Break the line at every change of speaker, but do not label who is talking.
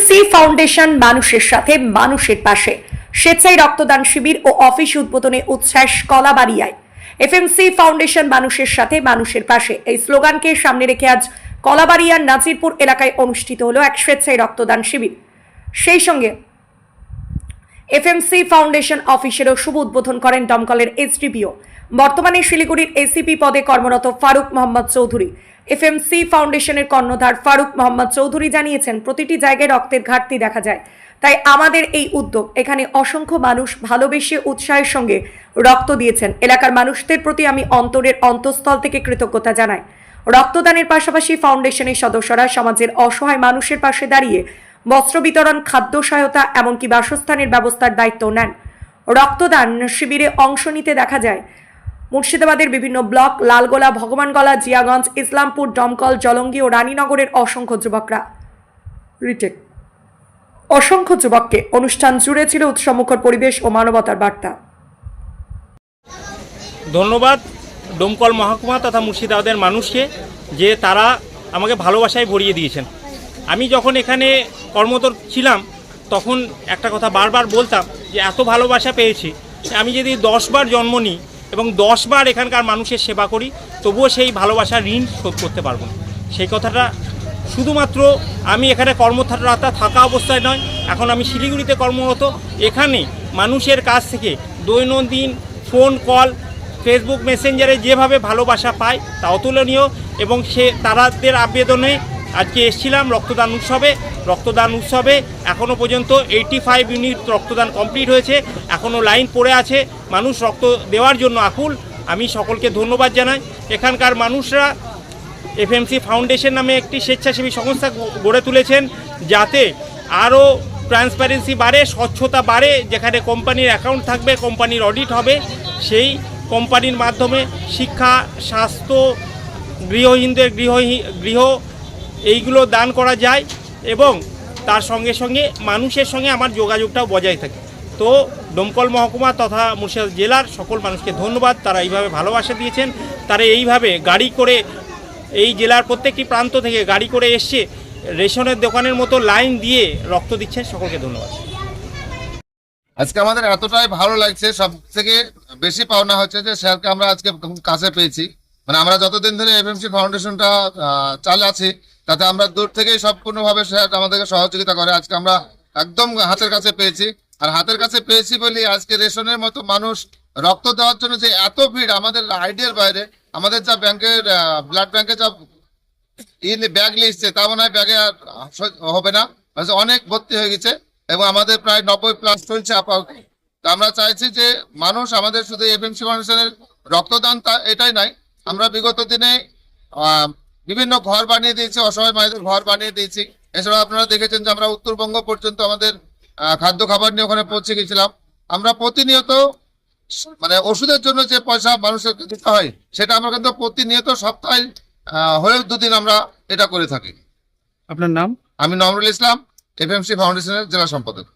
FMC foundation মানুষের সাথে মানুষের পাশে। স্বেচ্ছায় রক্তদান শিবির ও অফিস উদ্বোধনে উচ্ছ্বাস কলাবাড়িয়ায়। এফএমসি ফাউন্ডেশন মানুষের সাথে মানুষের পাশে। এই স্লোগানকে সামনে রেখে আজ কলাবাড়িয়ার নাজিরপুর এলাকায় অনুষ্ঠিত হলো এক স্বেচ্ছায় রক্তদান শিবির। সেই সঙ্গে এফএমসি ফাউন্ডেশন অফিসেরও শুভ উদ্বোধন করেন দমকলের এসডিপিও। বর্তমানে শিলিগুড়ির এসিপি পদে কর্মরত ফারুক মোহাম্মদ চৌধুরী। এফএমসি ফাউন্ডেশনের কর্ণধার ফারুক মোহাম্মদ চৌধুরী জানিয়েছেন, প্রতিটি জায়গায় রক্তের ঘাটতি দেখা যায়। তাই আমাদের এই উদ্যোগ, এখানে অসংখ্য মানুষ ভালোবেসে উৎসাহের সঙ্গে রক্ত দিয়েছেন। এলাকার মানুষদের প্রতি আমি অন্তরের অন্তঃস্থল থেকে কৃতজ্ঞতা জানাই। রক্তদানের পাশাপাশি ফাউন্ডেশনের সদস্যরা সমাজের অসহায় মানুষের পাশে দাঁড়িয়ে বস্ত্র বিতরণ, খাদ্য সহায়তা, এমনকি বাসস্থানের ব্যবস্থার দায়িত্ব নেন। রক্তদান শিবিরে অংশ নিতে দেখা যায়। মুর্শিদাবাদের বিভিন্ন ব্লক, লালগোলা, ভগবানগলা, জিয়াগঞ্জ, ইসলামপুর, দমকল, জলঙ্গি ও রানীনগরের অসংখ্য যুবকরা। রিটেক। অসংখ্য যুবককে অনুষ্ঠান জুড়ে ছিল উৎসমুখর পরিবেশ ও মানবতার বার্তা।
ধন্যবাদ ডোমকল মহকুমা তথা মুর্শিদাবাদের মানুষকে যে তারা আমাকে ভালোবাসায় ভরিয়ে দিয়েছেন। আমি যখন এখানে কর্মরত ছিলাম, তখন একটা কথা বারবার বলতাম যে এত ভালোবাসা পেয়েছি। আমি যদি দশবার জন্ম নিই এবং দশবার এখানকার মানুষের সেবা করি, তবুও সেই ভালোবাসার ঋণ শোধ করতে পারব না। সেই কথাটা শুধুমাত্র আমি এখানে কর্মরত থাকা অবস্থায় নয়, এখন আমি শিলিগুড়িতে কর্মরত। এখানে মানুষের কাছ থেকে দৈনন্দিন ফোন কল, ফেসবুক মেসেঞ্জারে যেভাবে ভালোবাসা পায় তা অতুলনীয় এবং সে তারাদের আবেদনে আজকে এসেছিলাম রক্তদান উৎসবে। রক্তদান উৎসবে এখনও পর্যন্ত এইটি ফাইভ ইউনিট রক্তদান কমপ্লিট হয়েছে। এখনও লাইন পড়ে আছে। মানুষ রক্ত দেওয়ার জন্য আকুল। আমি সকলকে ধন্যবাদ জানাই। এখানকার মানুষরা এফএমসি ফাউন্ডেশন নামে একটি স্বেচ্ছাসেবী সংস্থা গড়ে তুলেছেন যাতে আরও ট্রান্সপারেন্সি বাড়ে, স্বচ্ছতা বাড়ে, যেখানে কোম্পানির অ্যাকাউন্ট থাকবে কোম্পানির অডিট হবে, সেই কোম্পানির মাধ্যমে শিক্ষা, স্বাস্থ্য, গৃহহীনদের গৃহ গৃহ এইগুলো দান করা যায় এবং তার সঙ্গে সঙ্গে মানুষের সঙ্গে আমার যোগাযোগটাও বজায় থাকে। তো দমকল মহকুমা তথা মুর্শিদাবাদ জেলার সকল মানুষকে ধন্যবাদ, তারা এইভাবে ভালোবাসা দিয়েছেন। তারা এইভাবে গাড়ি করে এই জেলার প্রত্যেকটি প্রান্ত থেকে গাড়ি করে এসছে রেশনের দোকানের মতো লাইন দিয়ে রক্ত দিচ্ছেন, সকলকে ধন্যবাদ।
আজকে আমাদের এতটাই ভালো লাগছে সব থেকে বেশি পাওনা হচ্ছে যে স্যারকে আমরা আজকে কাছে পেয়েছি। মানে আমরা যতদিন ধরে এফএমসি ফাউন্ডেশনটা চালাচ্ছি তাতে আমরা দূর থেকেই সম্পূর্ণভাবে আমাদেরকে সহযোগিতা করে। আজকে আমরা একদম হাতের কাছে পেয়েছি। আর হাতের কাছে পেয়েছি বলি আজকে রেশনের মতো মানুষ রক্ত দেওয়ার জন্য যে এত ভিড় আমাদের আইডিয়ার বাইরে, আমাদের যা ব্যাংকের ব্লাড ব্যাংকে যা ব্যাগ লিখছে তা মনে হয় ব্যাগে আর হবে না। অনেক ভর্তি হয়ে গেছে এবং আমাদের প্রায় নব্বই প্লাস চলছে আপাতত। আমরা চাইছি যে মানুষ আমাদের শুধু এফএমসি ফাউন্ডেশনের রক্তদান তা এটাই নয়। আমরা বিগত দিনে বিভিন্ন ঘর বানিয়ে দিয়েছি অসহায় মায়েদের ঘর বানিয়ে দিয়েছি। এছাড়া আপনারা দেখেছেন যে আমরা উত্তরবঙ্গ পর্যন্ত আমাদের খাদ্য খাবার নিয়ে ওখানে পৌঁছে গেছিলাম। আমরা প্রতিনিয়ত মানে ওষুধের জন্য যে পয়সা মানুষের দিতে হয় সেটা আমরা কিন্তু প্রতিনিয়ত সপ্তাহে হলেও দুদিন আমরা এটা করে থাকি।
আপনার নাম?
আমি নমরুল ইসলাম এফএমসি ফাউন্ডেশনের জেলা সম্পাদক।